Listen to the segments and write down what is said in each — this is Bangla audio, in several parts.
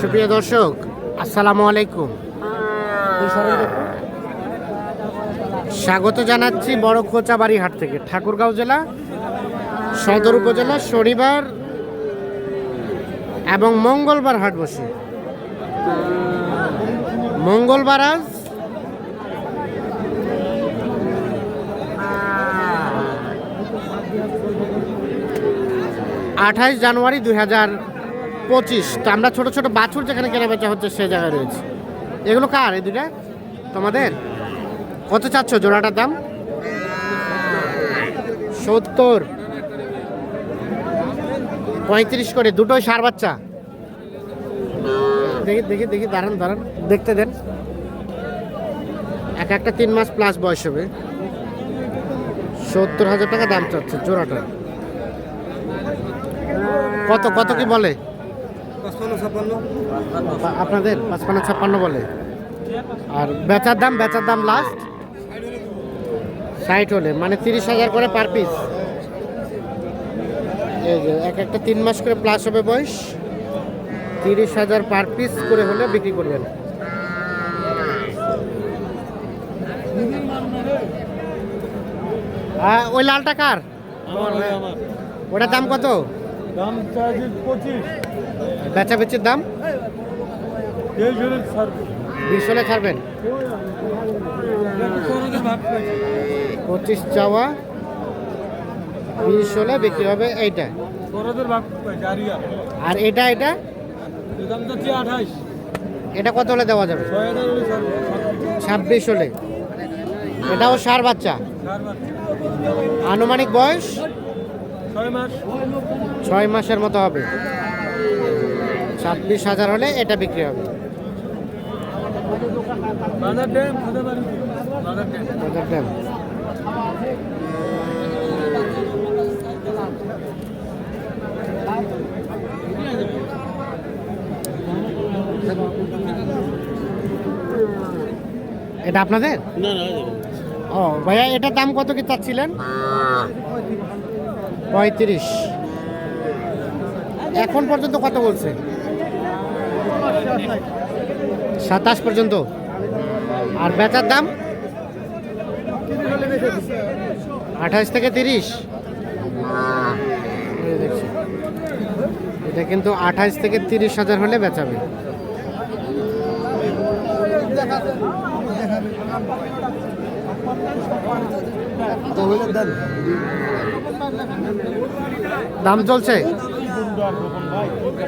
সুপ্রিয় দর্শক, আসসালামু আলাইকুম। স্বাগত জানাচ্ছি বড় খোঁচাবাড়ি হাট থেকে, ঠাকুরগাঁও জেলা, সদর উপজেলা, শনিবার এবং মঙ্গলবার হাট বসে। মঙ্গলবার আজ আঠাইশ জানুয়ারি দুই হাজার পঁচিশ। তো আমরা ছোট ছোট বাছুর যেখানে কেনা বেচা হচ্ছে সে জায়গায় রয়েছে। এগুলো কার এই দুটা তোমাদের? কত চাচ্ছ জোড়াটার দাম? সত্তর। পঁয়ত্রিশ করে, দুটোই সার বাচ্চা। দেখি দেখি দেখি, দাঁড়ান দাঁড়ান, দেখতে দেন। এক একটা তিন মাস প্লাস বয়স হবে। সত্তর হাজার টাকা দাম চাচ্ছে জোড়াটা। কত কত কি বলে? আপনাদের পাঁচপান্ন ছাপ্পান্ন বলে। আর বেচার দাম বেচার দাম লাস্ট ষাট হলে মানে তিরিশ হাজার করে পার পিস এই যে এক একটা তিন মাস করে প্লাস হবে বয়স। তিরিশ হাজার পার পিস করে হলে বিক্রি করবেন। ওই লালটা কার? ওটার দাম কত? দাম পঁচিশ। বেচা বেচির দাম? বিশ হলে ছাড়বেন। পঁচিশ চাওয়া, বিশ হলে বিক্রি হবে এইটা। আর এটা এটা? এটা কত হলে দেওয়া যাবে? ছাব্বিশ হলে। এটাও সার বাচ্চা। আনুমানিক বয়স? ছয় মাস। ছয় মাসের মতো হবে। ছাব্বিশ হাজার হলে এটা বিক্রি হবে। এটা আপনাদের? ও ভাইয়া এটার দাম কত কি চাচ্ছিলেন? পঁয়ত্রিশ। এখন পর্যন্ত কত বলছে? সাতাশ পর্যন্ত। আর বেচার দাম? আঠাশ থেকে তিরিশ। এটা কিন্তু আঠাশ থেকে তিরিশ হাজার হলে বেচাবে। দাম চলছে?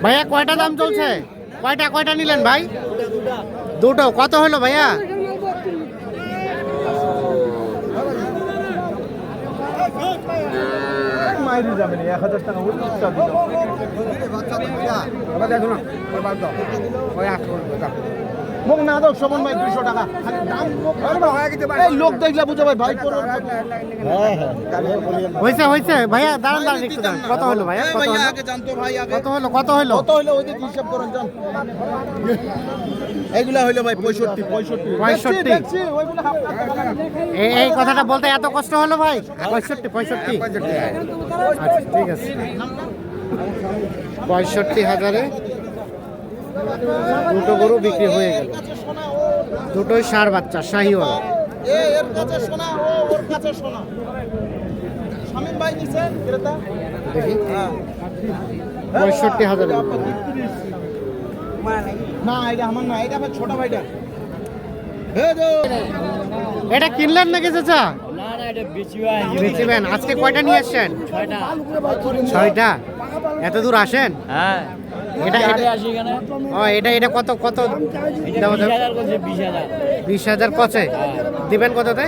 ভাইয়া, কয়টা দাম চলছে? কয়টা কয়টা নিলেন ভাই? দুটো। কত হলো ভাইয়া? মাইরি যাবে না টাকা মুখ না দাও সমান ভাই দুইশো টাকা। এই লোক দেখলে বুঝো ভাই ভাই করো। হয়েছে হয়েছে। ভাইয়া দাঁড়ান দাঁড়ান একটু দাঁড়ান। কত হলো ভাইয়া? কত হলো? জানতো ভাই কত হলো? কত হলো? কত হইল ওই হিসাব করেন জান। এইগুলা হইল ভাই পঁয়ষট্টি পঁয়ষট্টি। পঁয়ষট্টি। দেখছি, ওইগুলা হাফ টাকা। দাম। এই এই কথাটা বলতে এত কষ্ট হলো ভাই? পঁয়ষট্টি পঁয়ষট্টি। আচ্ছা ঠিক আছে। পঁয়ষট্টি হাজারে দুটো গরু বিক্রি হয়ে গেল। দুটোই সার বাচ্চা শাহিওয়াল। এ এর কাছে সোনা ও ওর কাছে সোনা। শামিম ভাই নিছেন ক্রেতা? দেখি। পঁয়ষট্টি হাজারে না এটা আমার না এটা আমার ছোট ভাইটা। এটা কিনলেন নাকি চাচা? না না এটা বেচিবা আজকে কয়টা নিয়ে আসছেন? ছয়টা। ছয়টা? এত দূর আসেন? হ্যাঁ। এটা এটা আসি এখানে। ও এটা এটা কত কত দাম বিশ হাজার কচে? দিবেন কততে?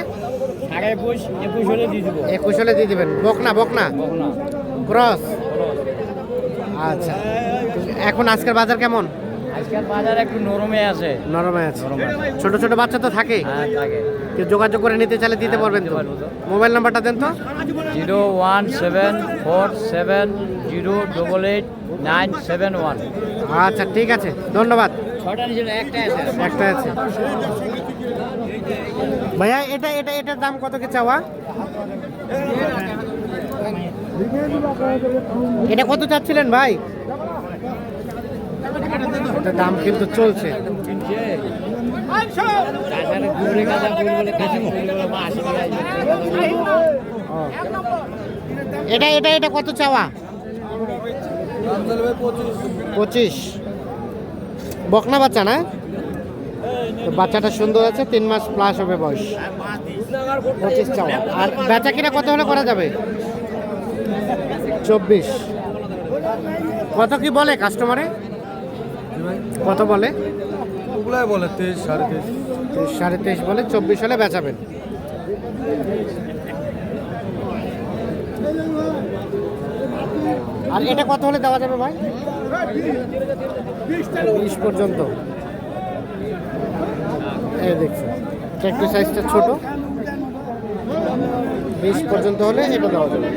সাড়ে একুশ একুশ হলে দিয়ে দিব। একুশ হলে দিয়ে দিবেন। বকনা? বকনা। ক্রস? আচ্ছা। এখন আজকের বাজার কেমন? আজকাল বাজার একটু নরমে আছে। নরমে আছে। ছোট ছোট বাচ্চা তো থাকে। হ্যাঁ কেউ যোগাযোগ করে নিতে চাইলে দিতে পারবেন তো। মোবাইল নাম্বারটা দেন তো। Zero one seven four seven zero double eight nine seven one. আচ্ছা ঠিক আছে। ধন্যবাদ। ছটা নিচে একটা আছে। একটা আছে। ভাইয়া এটা এটা এটার দাম কত কি চাওয়া? এটা কত চাচ্ছিলেন ভাই? হাটে দাম কিন্তু চলছে। এটা এটা এটা কত চাওয়া? পঁচিশ। বকনা বাচ্চা না? বাচ্চাটা সুন্দর আছে তিন মাস প্লাস হবে বয়স। পঁচিশ চাওয়া। আর বেচা কিনা কত হলে করা যাবে? চব্বিশ। কত কি বলে কাস্টমারে কত বলে? ওগুলাই বলে তেইশ সাড়ে তেইশ। তেইশ, সাড়ে তেইশ বলে চব্বিশ হলে বেচাবেন। আর এটা কত হলে দেওয়া যাবে ভাই? বিশ পর্যন্ত। এই দেখছি একটু সাইজটা ছোট। বিশ পর্যন্ত হলে এটা দেওয়া যাবে।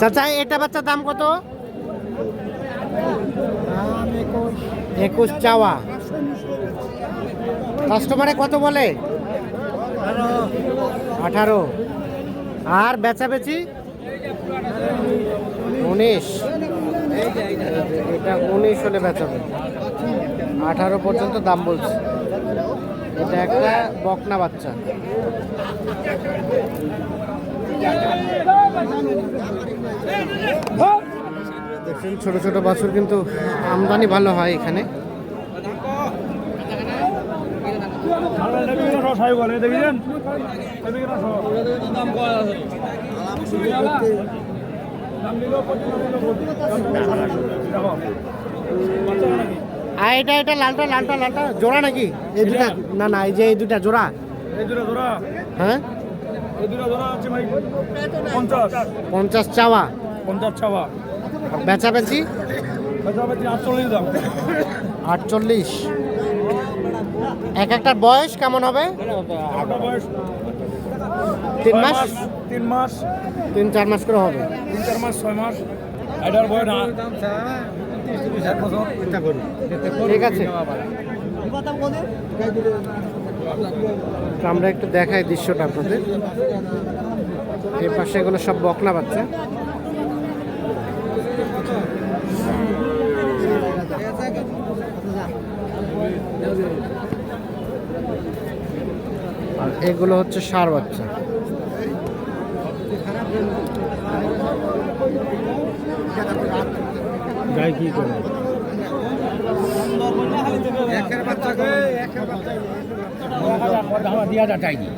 চাচা এটা বাচ্চার দাম কত? একুশ। চাওয়া। কাস্টমারে কত বলে? আঠারো। আর বেচা বেচি উনিশ। এটা উনিশ হলে বেচাবে। আঠারো পর্যন্ত দাম বলছে। এটা একটা বকনা বাচ্চা। দেখছেন ছোট ছোট বাছুর কিন্তু আমদানি ভালো হয় এখানে। আর এটা এটা লালটা লালটা লালটা জোড়া নাকি? এই দুটা? না না এই যে এই দুটা জোড়া। এই দুটো ধরা হ্যাঁ? পঞ্চাশ। চাওয়া। পঞ্চাশ আর বেচাবেচি? আটচল্লিশ এক একটার বয়স কেমন হবে? তিন মাস? তিন মাস। তিন চার মাস করে হবে। তিন চার মাস ছয় মাস। এটার বয়স ঠিক আছে। আমরা একটু দেখাই দৃশ্যটা আপনাদের। এই পাশে এগুলো সব বকনা বাচ্চা। আর এগুলো হচ্ছে সার বাচ্চা। গাই কি করে? দিয়া যায়নি